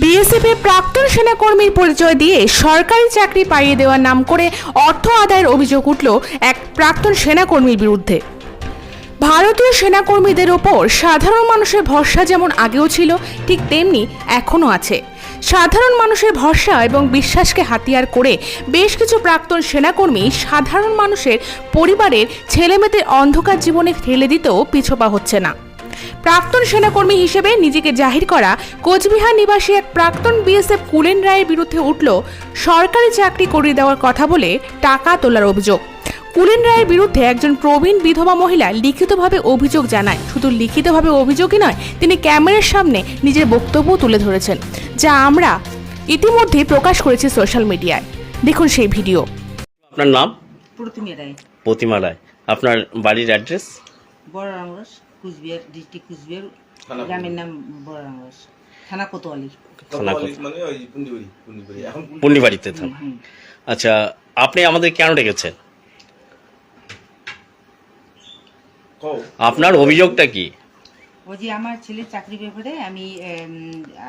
BSF এর প্রাক্তন সেনাকর্মীর পরিচয় দিয়ে সরকারি চাকরি পাইয়ে দেওয়ার নাম করে অর্থ আদায়ের অভিযোগ উঠল এক প্রাক্তন সেনাকর্মীর বিরুদ্ধে। ভারতীয় সেনাকর্মীদের ওপর সাধারণ মানুষের ভরসা যেমন আগেও ছিল, ঠিক তেমনি এখনও আছে। সাধারণ মানুষের ভরসা এবং বিশ্বাসকে হাতিয়ার করে বেশ কিছু প্রাক্তন সেনাকর্মী সাধারণ মানুষের পরিবারের ছেলেমেয়েদের অন্ধকার জীবনে ঠেলে দিতেও পিছপা হচ্ছে না। প্রাক্তন সেনাকর্মী হিসেবে নিজেকে জাহির করা কোচবিহার নিবাসী এক প্রাক্তন বিএসএফ কুলেন রায়ের বিরুদ্ধে উঠল সরকারি চাকরি করিয়ে দেওয়ার কথা বলে টাকা তোলার অভিযোগ। কুলেন রায়ের বিরুদ্ধে একজন প্রবীণ বিধবা মহিলা লিখিতভাবে অভিযোগ জানায়। শুধু লিখিতভাবে অভিযোগই নয় তিনি ক্যামেরার সামনে নিজের বক্তব্য তুলে ধরেছেন যা আমরা ইতিমধ্যে প্রকাশ করেছি সোশ্যাল মিডিয়ায়। দেখুন সেই ভিডিও। আপনার নাম? প্রতিমে রায়। প্রতিমা রায়। আপনার বাড়ির অ্যাড্রেস? বড় রামরস কুচবিহার ডিস্ট্রিক্ট কুচবিহার গ্রামের নাম বড় রামরস থানা কোতোয়ালি? মানে পুন্ডিবাড়িতে আচ্ছা আপনি আমাদের কেন ডেকেছেন? আপনার অভিযোগটা কি? ওই যে আমার ছেলের চাকরি ব্যাপারে আমি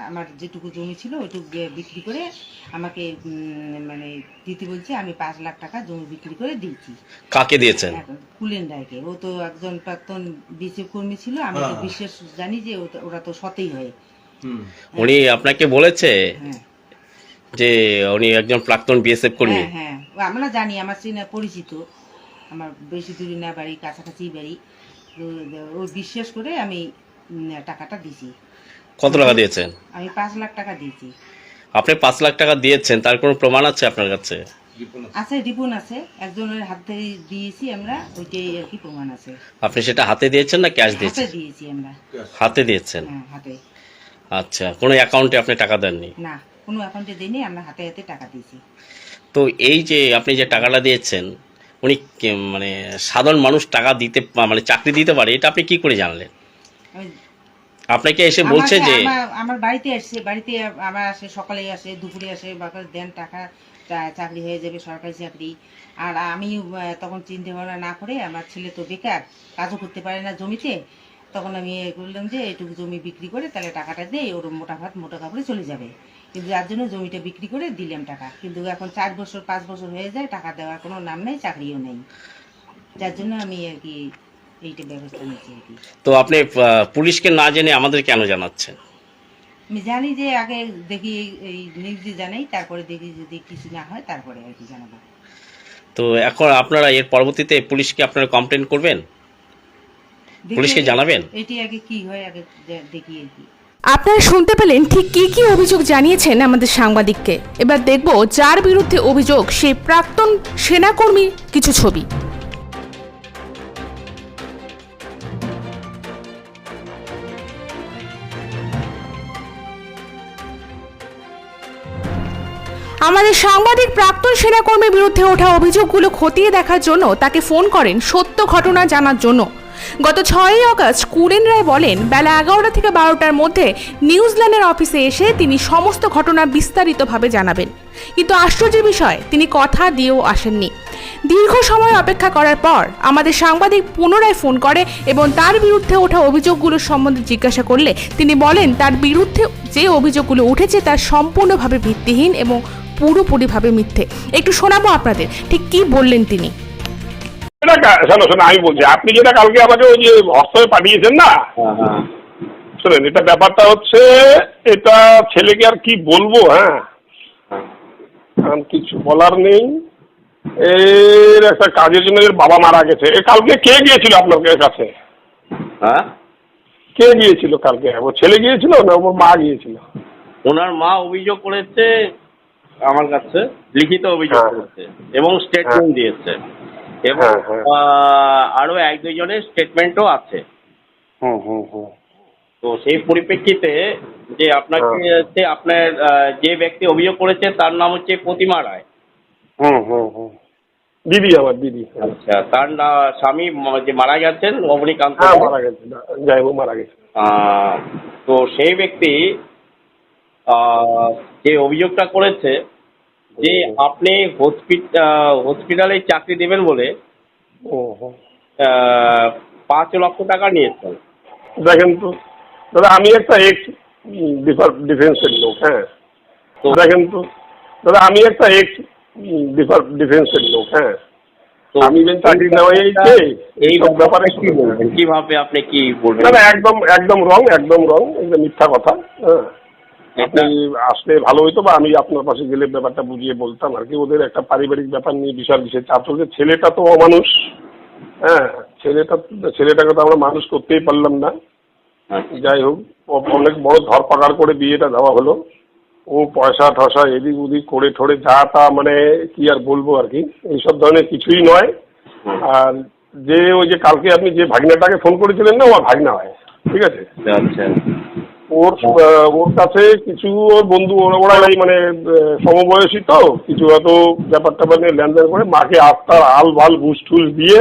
আমার যেটুকু জমি ছিল ওইটুকু দিয়ে বিক্রি করে আমাকে মানে দিতে বলছে আমি পাঁচ লাখ টাকা জমি বিক্রি করে দিয়েছি। কাকে দিয়েছেন? কুলেন রায়কে ও তো একজন প্রাক্তন বিসিএফ কর্মী ছিল আমি তো বিশ্বাস জানি যে ওটা- ওরা তো সতেই হয়। হুম। উনি আপনাকে বলেছে হ্যাঁ। যে উনি একজন প্রাক্তন বিএসএফ কর্মী? হ্যাঁ হ্যাঁ। ও আমরা জানি আমার চিনা পরিচিত। আমার বেশি দূরে না বাড়ি কাছাকাছি বাড়ি। ও বিশ্বাস করে আমি টাকাটা দিয়েছি কত টাকা দিয়েছেন? আমি পাঁচ লাখ টাকা দিয়েছি। আপনি পাঁচ লাখ টাকা দিয়েছেন তার কোনো প্রমাণ আছে আপনার কাছে? আছে। রিপন আছে। একজনের হাত দিয়েছি আমরা ওইটাই আর কি প্রমাণ আছে। আপনি সেটা হাতে দিয়েছেন না ক্যাশ দিয়েছেন? হাতে দিয়েছি আমরা। হাতে দিয়েছেন? হ্যাঁ হাতে। আচ্ছা কোনো অ্যাকাউন্টে আপনি টাকা দেননি? না কোনো অ্যাকাউন্টে দিইনি আমরা হাতে হাতে টাকা দিয়েছি। তো এই যে আপনি যে টাকাটা দিয়েছেন উনি মানে সাধারণ মানুষ টাকা দিতে মানে চাকরি দিতে পারে এটা আপনি কি করে জানলেন? আপনাকে এসে বলছে যে আমার- বাড়িতে আসছে বাড়িতে আমার আসে সকালে আসে দুপুরে আসে বাবা দেন টাকা চাকরি হয়ে যাবে সরকারি চাকরি। আর আমি তখন চিন্তা ভাবনা না করে আমার ছেলে তো বেকার কাজও করতে পারে না জমিতে। তখন আমি এ করলাম যে এটুকু জমি বিক্রি করে তাহলে টাকাটা দিয়ে ওর মোটা ভাত মোটা কাপড়ে চলে যাবে। কিন্তু যার জন্য জমিটা বিক্রি করে দিলাম টাকা। কিন্তু এখন চার বছর পাঁচ বছর হয়ে যায় টাকা দেওয়ার কোনো নাম নেই চাকরিও নেই। যার জন্য আমি আর কি এইটা ব্যবস্থা নিচ্ছি আর কি তো আপনি আহ, পুলিশকে না জেনে আমাদের কেন জানাচ্ছেন? আমি জানি যে আগে দেখি এই- এই নিউজে জানাই তারপরে দেখি যদি কিছু না হয় তারপরে আর কি জানাব। তো এখন আপনারা এর পরবর্তীতে পুলিশকে আপনারা কমপ্লেন করবেন? দেখি পুলিশকে আগে- জানাবেন? এটি আগে কি হয় আগে দে- দেখি আর কি। আপনারা শুনতে পেলেন ঠিক কি কি অভিযোগ জানিয়েছেন আমাদের সাংবাদিককে। এবার দেখব যার বিরুদ্ধে অভিযোগ সেই প্রাক্তন সেনাকর্মীর কিছু ছবি। আমাদের সাংবাদিক প্রাক্তন সেনাকর্মীর বিরুদ্ধে ওঠা অভিযোগগুলো খতিয়ে দেখার জন্য তাকে ফোন করেন সত্য ঘটনা জানার জন্য। গত ছয়ই আগস্ট কুরেন রায় বলেন, বেলা এগারোটা থেকে বারোটার মধ্যে নিউজিল্যান্ডের অফিসে এসে তিনি সমস্ত ঘটনা বিস্তারিতভাবে জানাবেন। কিন্তু আশ্চর্যের বিষয়, তিনি কথা দিয়েও আসেননি। দীর্ঘ সময় অপেক্ষা করার পর আমাদের সাংবাদিক পুনরায় ফোন করে এবং তার বিরুদ্ধে ওঠা অভিযোগগুলোর সম্বন্ধে জিজ্ঞাসা করলে তিনি বলেন, তার বিরুদ্ধে যে অভিযোগগুলো উঠেছে তা সম্পূর্ণভাবে ভিত্তিহীন এবং পুরোপুরিভাবে মিথ্যে। একটু শোনাবো আপনাদের ঠিক কি বললেন তিনি? শোনো শোনো আমি বলছি আপনি যেটা কালকে আমাকে ওই যে হোয়াটসঅ্যাপে পাঠিয়েছেন না? শোনেন এটা ব্যাপারটা হচ্ছে এটা ছেলেকে আর কি বলব হ্যাঁ? কারণ কিছু বলার নেই। এর একটা কাজের জন্য এর বাবা মারা গেছে। এ কালকে কে গিয়েছিল আপনার কাছে? হ্যাঁ? কে গিয়েছিল কালকে? ও ছেলে গিয়েছিল না ওর মা গিয়েছিল? ওনার মা অভিযোগ করেছে আমার কাছে লিখিত অভিযোগ হ্যাঁ। করেছে এবং স্টেটমেন্ট দিয়েছে। এবং হ্যাঁ, হ্যাঁ। আরও এক দুজনের স্টেটমেন্টও আছে। তো সেই পরিপ্রেক্ষিতে যে আপনাকে হ্যাঁ। আপনার যে ব্যক্তি অভিযোগ করেছে তার নাম হচ্ছে প্রতিমা রায়। হুম হুম হুম। দিদি আমার দিদি। আচ্ছা তার না স্বামী যে মারা গেছেন হ্যাঁ মারা গেছে যাই মারা গেছে তো সেই ব্যক্তি আহ, যে অভিযোগটা করেছে যে আপনি হসপিটালে চাকরি দেবেন বলে পাঁচ লক্ষ টাকা নিয়েছেন। দেখেন তো দাদা আমি একটা এক্স ডিফেন্সের লোক হ্যাঁ। তো দেখেন তো দাদা আমি একটা এক্স ডিফেন্সের লোক হ্যাঁ। আমি যে চাকরি নেওয়া এই সব ব্যাপারে কি বলবেন? কীভাবে আপনি কি বলবেন? একদম একদম রং একদম রং মিথ্যা কথা হ্যাঁ। আপনি আসলে ভালো হইতো বা আমি আপনার পাশে গেলে ব্যাপারটা বুঝিয়ে বলতাম আর কি। ওদের একটা পারিবারিক ব্যাপার নিয়ে বিশাল বিশেষ চাপ চলছে ছেলেটা তো অমানুষ। হ্যাঁ ছেলেটা ছেলেটাকে তো আমরা মানুষ করতেই পারলাম না। আচ্ছা। যাই হোক ও- অনেক বড় ধরপাকাড় করে বিয়েটা দেওয়া হলো। ও পয়সা ঠসা এদিক ওদিক করে ঠরে যা তা মানে কি আর বলব আর কি। এইসব ধরনের কিছুই নয়। আর যে ওই যে কালকে আপনি যে ভাগনাটাকে ফোন করেছিলেন না ও ভাগনা হয়। ঠিক আছে? আচ্ছা। ওর ওর কাছে কিছু ওর বন্ধু ওরা মানে সমবয়সী তো কিছু হয়তো ব্যাপারটা মানে লেনদেন করে মাকে আস্তার আল ভালো ঘুষ টুস দিয়ে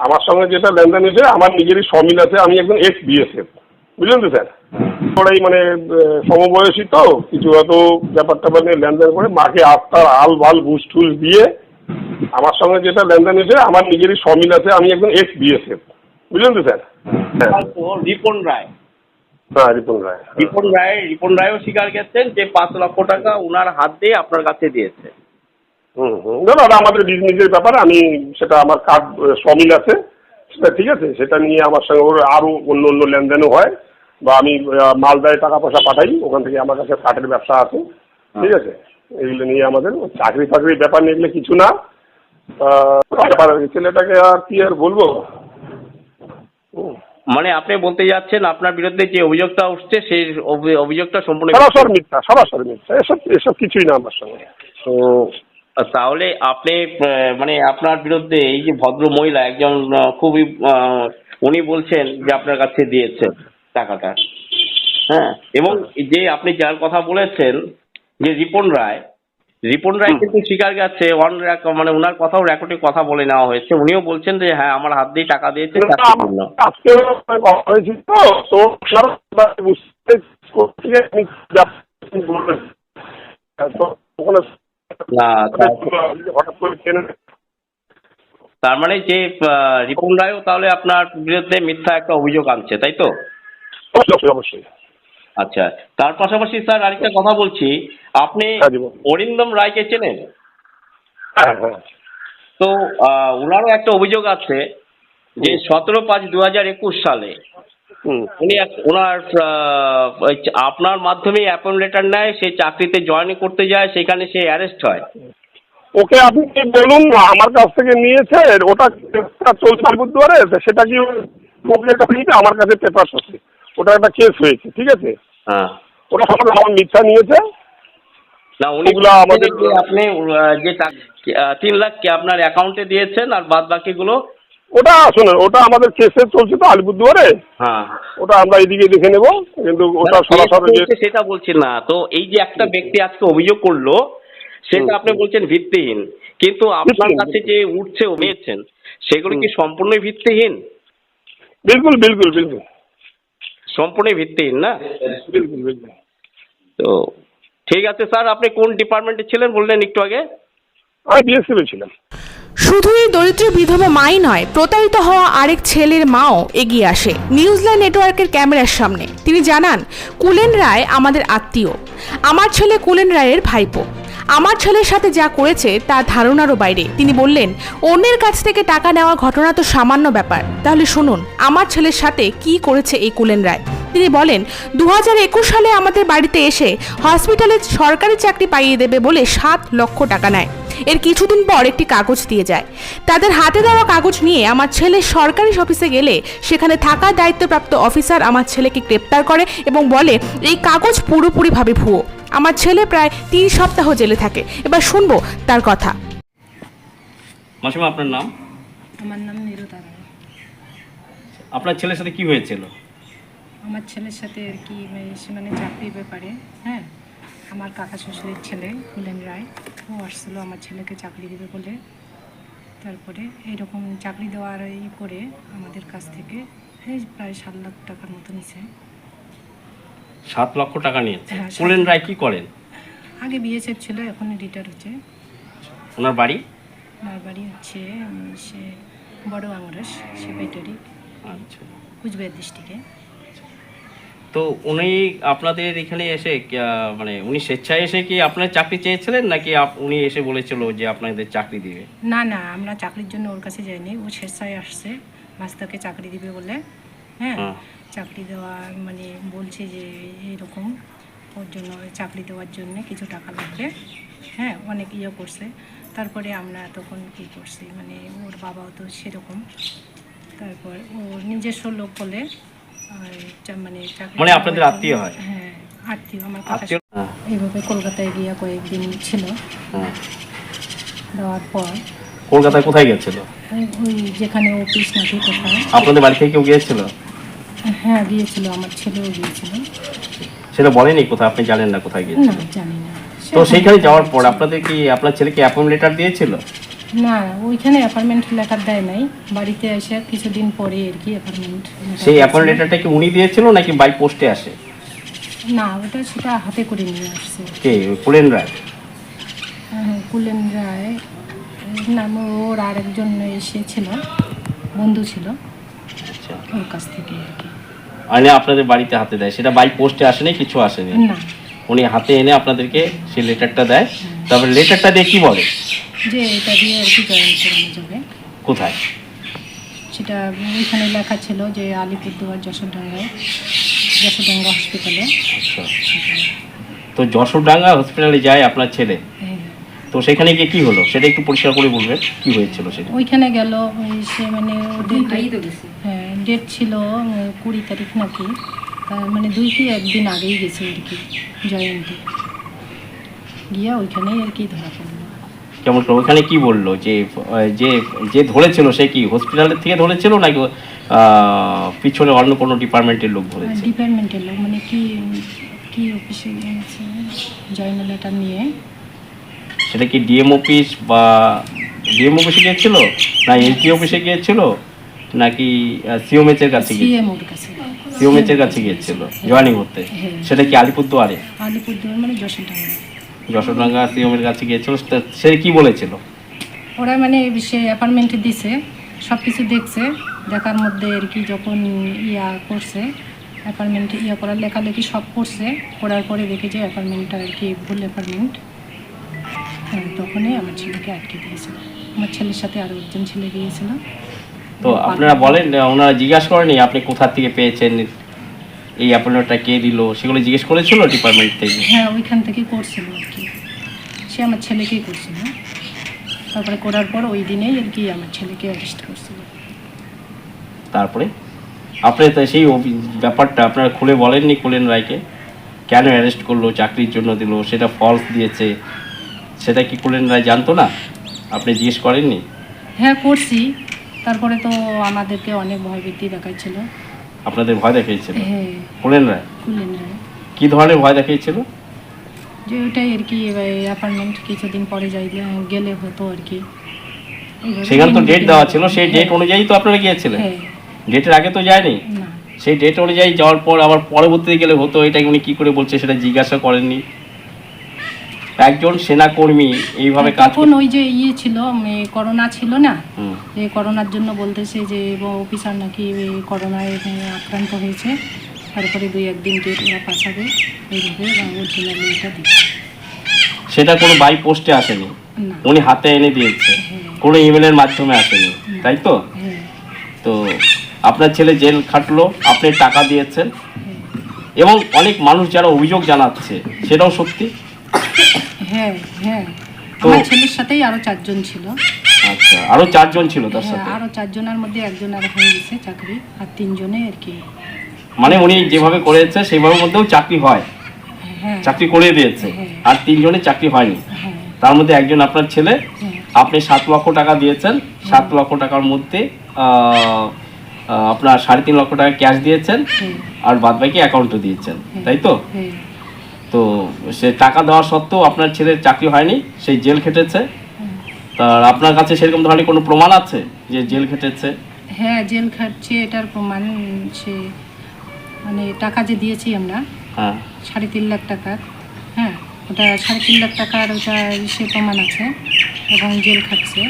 আমার সঙ্গে যেটা লেনদেন হয়েছে আমার নিজেরই সমিল আছে আমি একজন এক্স বিএসএফ বুঝলেন তো স্যার? ওরাই মানে সমবয়সী তো কিছু হয়তো ব্যাপারটা মানে লেনদেন করে মাকে আস্তার আল ভালো ঘুষ টুস দিয়ে আমার সঙ্গে যেটা লেনদেন হয়েছে আমার নিজেরই সমিল আছে আমি একজন এক্স বিএসএফ বুঝলেন তো স্যার? হ্যাঁ। রিপন রায়। হ্যাঁ রিপন রায়। হ্যাঁ। রিপন রায় রিপন রায়ও স্বীকার করছেন যে পাঁচ লক্ষ টাকা ওনার হাত দিয়ে আপনার কাছে দিয়েছে। হুম হুম। না না আমাদের বিজনেসের ব্যাপার আমি সেটা আমার কার্ড সমিল আছে সেটা ঠিক আছে সেটা নিয়ে আমার সঙ্গে ওর আরও অন্য অন্য লেনদেনও হয় বা আমি মালদায় টাকা পয়সা পাঠাই ওখান থেকে আমার কাছে কাঠের ব্যবসা আছে ঠিক আছে? এগুলো নিয়ে আমাদের চাকরি ফাকরির ব্যাপার নিয়ে এগুলো কিছু না। ছেলেটাকে আর কি আর বলব? হুম। মানে আপনি বলতে যাচ্ছেন আপনার বিরুদ্ধে যে অভিযোগটা উঠছে সেই অভিযোগটা সম্পূর্ণ সরাসরি মিথ্যা সরাসরি মিথ্যা এসব এসব কিছুই না আমার সঙ্গে। তো তাহলে আপনি মানে আপনার বিরুদ্ধে এই যে ভদ্র মহিলা একজন খুবই উনি বলছেন যে আপনার কাছে দিয়েছেন টাকাটা। হ্যাঁ? এবং যে আপনি যার কথা বলেছেন যে রিপন রায় রিপন রায় কিন্তু স্বীকার গেছে অন মানে ওনার কথাও রেকর্ডে কথা বলে নেওয়া হয়েছে। উনিও বলছেন যে হ্যাঁ আমার হাত দিয়ে টাকা দিয়েছে তার মানে যে রিপন রায়ও তাহলে আপনার বিরুদ্ধে মিথ্যা একটা অভিযোগ আনছে তাই তো? অবশ্যই অবশ্যই। আচ্ছা তার পাশাপাশি স্যার আরেকটা কথা বলছি। আপনি হ্যাঁ। অরিন্দম রায়কে চেনেন? হ্যাঁ হ্যাঁ। তো আহ, ওনারও একটা অভিযোগ আছে যে সতেরো পাঁচ দু হাজার একুশ সালে উনি ওনার আপনার মাধ্যমে অ্যাপয়েন্ট লেটার নেয় সে চাকরিতে জয়েন করতে যায় সেখানে সে অ্যারেস্ট হয়। ওকে আপনি বলুন আমার কাছ থেকে নিয়েছে ওটা চলছে আলিপুরদুয়ারে সেটা কি আমার কাছে পেপার আছে। ওটা একটা কেস হয়েছে ঠিক আছে? হ্যাঁ। ওটা সকালে আমার মিথ্যা নিয়েছে। না উনি ওগুলো আমাদের- যে আপনি যে তিন লাখ কি আপনার অ্যাকাউন্টে দিয়েছেন আর বাদ বাকিগুলো? ওটা শুনুন ওটা আমাদের কেসে চলছে তো আলিপুরদুয়ারে। হ্যাঁ। ওটা আমরা এদিকে দেখে নেব কিন্তু ওটা না, সরাসরি সেটা বলছি না। তো এই যে একটা ব্যক্তি আজকে অভিযোগ করল সেটা আপনি বলছেন ভিত্তিহীন। কিন্তু আপনার কাছে যে উঠছে অভিয়েছেন সেগুলো কি সম্পূর্ণই ভিত্তিহীন? বিলকুল বিলকুল বিলকুল। সম্পূর্ণই ভিত্তিহীন না? তো ঠিক আছে স্যার আপনি কোন ডিপার্টমেন্টে ছিলেন বললেন একটু আগে? আমি ছিলাম। শুধু এই দরিদ্র বিধবা মাই নয় প্রতারিত হওয়া আরেক ছেলের মাও এগিয়ে আসে নিউজিল্যান্ড নেটওয়ার্কের ক্যামেরার সামনে। তিনি জানান কুলেন রায় আমাদের আত্মীয়। আমার ছেলে কুলেন রায়ের ভাইপো। আমার ছেলের সাথে যা করেছে, তা ধারণারও বাইরে। তিনি বললেন, অন্যের কাছ থেকে টাকা নেওয়া ঘটনা তো সামান্য ব্যাপার। তাহলে শুনুন, আমার ছেলের সাথে কি করেছে এই কুলেন রায়? তিনি বলেন দু হাজার একুশ সালে আমাদের বাড়িতে এসে হসপিটালে সরকারি চাকরি পাইয়ে দেবে বলে সাত লক্ষ টাকা নেয়। এর কিছুদিন পর একটি কাগজ দিয়ে যায়। তাদের হাতে দেওয়া কাগজ নিয়ে আমার ছেলে সরকারি অফিসে গেলে সেখানে থাকা দায়িত্বপ্রাপ্ত অফিসার আমার ছেলেকে গ্রেপ্তার করে এবং বলে, এই কাগজ পুরোপুরিভাবে ভুয়ো। আমার ছেলে প্রায় তিন সপ্তাহ জেলে থাকে। এবার শুনব তার কথা। মাসিমা আপনার নাম? আমার নাম রায় আপনার ছেলের সাথে কি হয়েছিল? আমার ছেলের সাথে আর কি মানে সে মানে চাকরির ব্যাপারে হ্যাঁ? আমার কাকা শ্বশুরের ছেলে কুলেন রায়। ও আসছিল আমার ছেলেকে চাকরি দেবে বলে। তারপরে এইরকম চাকরি দেওয়ার ই করে আমাদের কাছ থেকে প্রায় সাত লাখ টাকার মতো নিছে। সাত লক্ষ টাকা নিয়েছে। হ্যাঁ, সাত কুলেন রায় কি করেন? আগে বিএসএফ ছিল এখন রিটায়ার হচ্ছে। ওনার বাড়ি? আমার বাড়ি হচ্ছে উম, সে বড় আংরাস সে ব্যাটারি আচ্ছা। কুচবিহার ডিস্ট্রিক্টে। তো উনি আপনাদের এখানে এসে আহ, মানে উনি স্বেচ্ছায় এসে কি আপনার চাকরি চেয়েছিলেন নাকি আপ- উনি এসে বলেছিল যে আপনাদের চাকরি দিবে? না না আমরা চাকরির জন্য ওর কাছে যাইনি ও স্বেচ্ছায় আসছে বাস্তাকে চাকরি দিবে বলে। হ্যাঁ হ্যাঁ। চাকরি দেওয়া মানে বলছে যে এরকম ওর জন্য চাকরি দেওয়ার জন্য কিছু টাকা লাগবে। হ্যাঁ অনেক ইয়ে করছে। তারপরে আমরা তখন কি করছি মানে ওর বাবাও তো সেরকম। তারপর ও নিজস্ব লোক বলে আর মানে মানে আপনাদের আত্মীয় হয়? হ্যাঁ আত্মীয় আমার আত্মীয়? হ্যাঁ, এইভাবে কলকাতায় গিয়ে কয়েকদিন ছিল। হ্যাঁ। দেওয়ার পর কলকাতায় কোথায় গেছিল ওই- ওই যেখানে অফিস নাকি কোথায়। আপনাদের বাড়ি থেকে কেউ গিয়েছিল? হ্যাঁ গিয়েছিল আমার ছেলেও গিয়েছিল সেটা বলেনি কোথায়? আপনি জানেন না কোথায় গিয়েছিল? না জানি না। তো সেইখানে যাওয়ার পর আপনাদের কি আপনার ছেলেকে অ্যাপয়েন্ট লেটার দিয়েছিল? না ওইখানে অ্যাপার্টমেন্ট লেটার দেয় নাই। বাড়িতে এসে কিছুদিন পরে আর কি অ্যাপার্টমেন্ট সেই অ্যাপয়েন্ট লেটারটা কি উনি দিয়েছিল নাকি বাই পোস্টে আসে? না ওটা সেটা হাতে করে নিয়ে আসছে। কে? কুলেন রায়? হ্যাঁ, কুলেন রায়। নাম ওর আরেকজন এসেছিল বন্ধু ছিল। আচ্ছা। ওর কাছ থেকে আর কি। এনে আপনাদের বাড়িতে হাতে দেয়। সেটা বাই পোস্টে আসেনি কিছু আসেনি। না। উনি হাতে এনে আপনাদেরকে সেই লেটারটা দেয়। তারপরে লেটারটা দিয়ে কি বলে? যে এটা দিয়ে আর কি জয়েন করানো যাবে। কোথায়? সেটা ওইখানে লেখা ছিল যে আলিপুরদুয়ার যশোরডাঙ্গায় যশোরডাঙ্গা হসপিটালে আচ্ছা। তো যশোরডাঙ্গা হসপিটালে যায় আপনার ছেলে? হ্যাঁ। তো সেখানে গিয়ে কি হলো? সেটা একটু পরিষ্কার করে বলবেন। কি হয়েছিল সেটা? ওইখানে গেল ওই সে মানে ওদের হ্যাঁ। ডেট ছিল কুড়ি তারিখ নাকি মানে দুই কি একদিন আগেই গেছে আর কি জয়ন্তী। গিয়া ওইখানেই আর কি ধরা পড়ল। কেমন ওখানে কি বলল? যে যে যে ধরেছিল সে কি হসপিটালের থেকে ধরেছিল নাকি পিছনে অন্য কোনো ডিপার্টমেন্টের লোক ধরেছে? ডিপার্টমেন্টের লোক মানে কি কি অফিসে গিয়েছে? জয়েন লেটার নিয়ে। সেটা কি ডিএম অফিস বা ডিএম অফিসে গিয়েছিল? না এলটি অফিসে গিয়েছিল? নাকি সিওমএচ এর কাছে গিয়ে? সিএম কাছে। সিওমএচ এর কাছে গিয়েছিল জয়েনিং হতে হ্যাঁ। সেটা কি আলিপুরদুয়ারে? আলিপুরদুয়ার মানে যশোরডাঙ্গা। যশোরডাঙ্গা সিওমের কাছে গিয়েছিল সে কি বলেছিল? ওরা মানে সে অ্যাপার্টমেন্টে দিছে সব কিছু দেখছে দেখার মধ্যে আর কি যখন ইয়া করছে অ্যাপার্টমেন্টে ইয়া করার লেখালেখি সব করছে করার পরে দেখে যে অ্যাপার্টমেন্টটা আর কি ভুল অ্যাপার্টমেন্ট হ্যাঁ তখনই আমার ছেলেকে আটকে দিয়েছিল। আমার ছেলের সাথে আরও একজন ছেলে গিয়েছিল। তো আপনারা বলেন ওনারা জিজ্ঞাসা করেনি আপনি কোথা থেকে পেয়েছেন? এই অ্যাপয়েন্টমেন্টটা কে দিল? সেগুলো জিজ্ঞেস করেছিল ডিপার্টমেন্ট থেকে? হ্যাঁ ওইখান থেকে করছিল আর কি। সে আমার ছেলেকেই করছিল। তারপরে করার পর ওই দিনেই আর কি আমার ছেলেকে অ্যারেস্ট করছিল। তারপরে? আপনি তো সেই ব্যাপারটা আপনারা খুলে বলেননি কুলেন রায়কে? কেন অ্যারেস্ট করল চাকরির জন্য দিল সেটা ফলস দিয়েছে সেটা কি কুলেন রায় জানতো না? আপনি জিজ্ঞেস করেননি? হ্যাঁ করছি। তারপরে তো আমাদেরকে অনেক ভয়ভীতি দেখাচ্ছিল আপনাদের ভয় দেখিয়েছিল হ্যাঁ। কি ধরনের ভয় দেখিয়েছিল যে ওইটাই আর কি অ্যাপার্টমেন্ট কিছুদিন পরে যাই গেলে হতো আর কি। সেখানে তো ডেট দেওয়া ছিল সেই ডেট হ্যাঁ, অনুযায়ী তো আপনারা গিয়েছিলেন? হ্যাঁ। ডেটের আগে তো যায়নি? না। সেই ডেট অনুযায়ী যাওয়ার পর আবার পরবর্তীতে গেলে হতো এটা উনি কি করে বলছে সেটা জিজ্ঞাসা করেননি? একজন সেনাকর্মী এইভাবে কাজ ওই যে ইয়ে ছিল করোনা ছিল না? যে করোনার জন্য বলতেছে যে অফিসার নাকি করোনায় আক্রান্ত হয়েছে। তারপরে দুই একদিন ডেট ওরা পাঠাবে। এইভাবে অরিজিনাল এটা দিচ্ছে। সেটা কোনো বাই পোস্টে আসেনি উনি হাতে এনে দিয়েছে। হ্যাঁ। কোনো ইমেলের মাধ্যমে আসেনি তাই তো? হ্যাঁ। তো আপনার ছেলে জেল খাটলো আপনি টাকা দিয়েছেন। হ্যাঁ। এবং অনেক মানুষ যারা অভিযোগ জানাচ্ছে সেটাও সত্যি? হ্যাঁ হ্যাঁ। আমার ছেলের সাথেই আরও চারজন ছিল। আচ্ছা আরও চারজন ছিল তার হ্যাঁ সাথে? আরও চারজনের মধ্যে একজন আর হয়ে গেছে চাকরি আর তিনজনে আর কি। মানে উনি যেভাবে করেছে সেইভাবে মধ্যেও চাকরি হয়। হ্যাঁ। চাকরি করে দিয়েছে হ্যাঁ। আর তিনজনের চাকরি হয়নি। হ্যাঁ। তার মধ্যে একজন আপনার ছেলে আপনি সাত লক্ষ টাকা দিয়েছেন। সাত লক্ষ টাকার মধ্যে আপনার সাড়ে তিন লক্ষ টাকা ক্যাশ দিয়েছেন আর বাদ বাকি অ্যাকাউন্টও দিয়েছেন। তাই তো? তো সে টাকা দেওয়া সত্ত্বেও আপনার ছেলের চাকরি হয়নি সেই জেল খেটেছে। তার আপনার কাছে সেরকম ধরনের কোনো প্রমাণ আছে যে জেল খেটেছে? হ্যাঁ জেল খাটছে এটার প্রমাণ সে মানে টাকা যে দিয়েছি আমরা হ্যাঁ। সাড়ে তিন লাখ টাকা হ্যাঁ ওটা সাড়ে তিন লাখ টাকার ওটা সে প্রমাণ আছে এবং জেল খাটছে।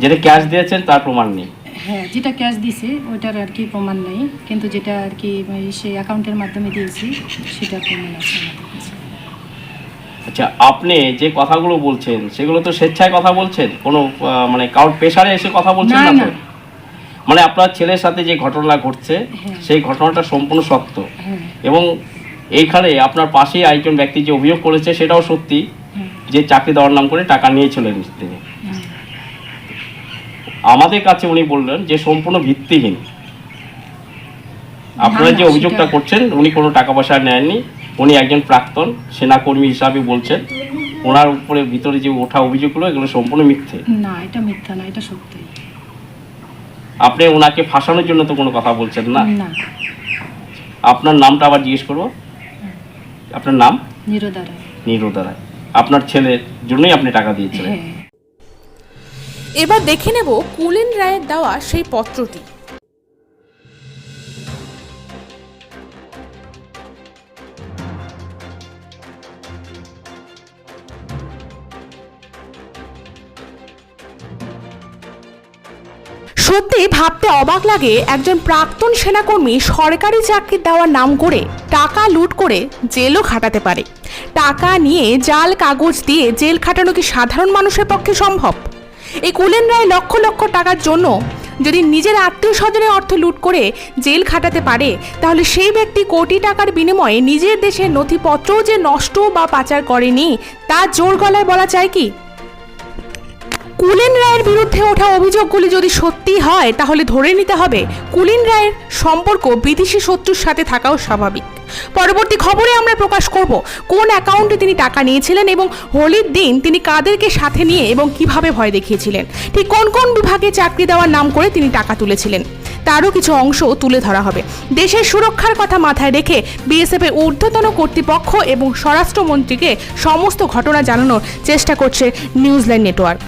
যেটা ক্যাশ দিয়েছেন তার প্রমাণ নেই। হ্যাঁ যেটা ক্যাশ দিছে ওইটার আর কি প্রমাণ নেই। কিন্তু যেটা আর কি সে অ্যাকাউন্টের মাধ্যমে দিয়েছি সেটা প্রমাণ আছে আমাদের কাছে। আচ্ছা আপনি যে কথাগুলো বলছেন সেগুলো তো স্বেচ্ছায় কথা বলছেন? কোনো মানে কারোর প্রেশারে এসে কথা বলছেন না তো? মানে আপনার ছেলের সাথে যে ঘটনা ঘটছে হ্যাঁ। সেই ঘটনাটা সম্পূর্ণ সত্য। হ্যাঁ। এবং এইখানে আপনার পাশেই একজন ব্যক্তি যে অভিযোগ করেছে সেটাও সত্যি হ্যাঁ। যে চাকরি দেওয়ার নাম করে টাকা নিয়েছিলেন তিনি। আমাদের কাছে উনি বললেন যে সম্পূর্ণ ভিত্তিহীন। আপনারা যে অভিযোগটা করছেন উনি কোনো টাকা পয়সা নেননি উনি একজন প্রাক্তন সেনাকর্মী হিসাবে বলছেন ওনার উপরে ভিতরে যে ওঠা অভিযোগগুলো এগুলো সম্পূর্ণ মিথ্যে। না এটা মিথ্যা না এটা সত্যি। আপনি ওনাকে ফাঁসানোর জন্য তো কোনো কথা বলছেন না? আপনার নামটা আবার জিজ্ঞেস করব? আপনার নাম? নিরোদারা নিরোদা রায়। আপনার ছেলের জন্যই আপনি টাকা দিয়েছিলেন। হ্যাঁ। এবার দেখে নেব কুলেন রায়ের দেওয়া সেই পত্রটি। সত্যি ভাবতে অবাক লাগে একজন প্রাক্তন সেনাকর্মী সরকারি চাকরি দেওয়ার নাম করে টাকা লুট করে জেলও খাটাতে পারে। টাকা নিয়ে জাল কাগজ দিয়ে জেল খাটানো কি সাধারণ মানুষের পক্ষে সম্ভব? এই কুলেন রায় লক্ষ লক্ষ টাকার জন্য যদি নিজের আত্মীয় স্বজনের অর্থ লুট করে জেল খাটাতে পারে, তাহলে সেই ব্যক্তি কোটি টাকার বিনিময়ে নিজের দেশের নথিপত্র যে নষ্ট বা পাচার করেনি, তা জোর গলায় বলা চায় কি? কুলেন রায়ের বিরুদ্ধে ওঠা অভিযোগগুলি যদি সত্যি হয়, তাহলে ধরে নিতে হবে কুলিন রায়ের সম্পর্ক বিদেশি শত্রুর সাথে থাকাও স্বাভাবিক। পরবর্তী খবরে আমরা প্রকাশ করব কোন অ্যাকাউন্টে তিনি টাকা নিয়েছিলেন এবং হোলির দিন তিনি কাদেরকে সাথে নিয়ে এবং কীভাবে ভয় দেখিয়েছিলেন। ঠিক কোন কোন বিভাগে চাকরি দেওয়ার নাম করে তিনি টাকা তুলেছিলেন। তারও কিছু অংশ তুলে ধরা হবে। দেশের সুরক্ষার কথা মাথায় রেখে বিএসএফের ঊর্ধ্বতন কর্তৃপক্ষ এবং স্বরাষ্ট্রমন্ত্রীকে সমস্ত ঘটনা জানানোর চেষ্টা করছে নিউজিল্যান্ড নেটওয়ার্ক।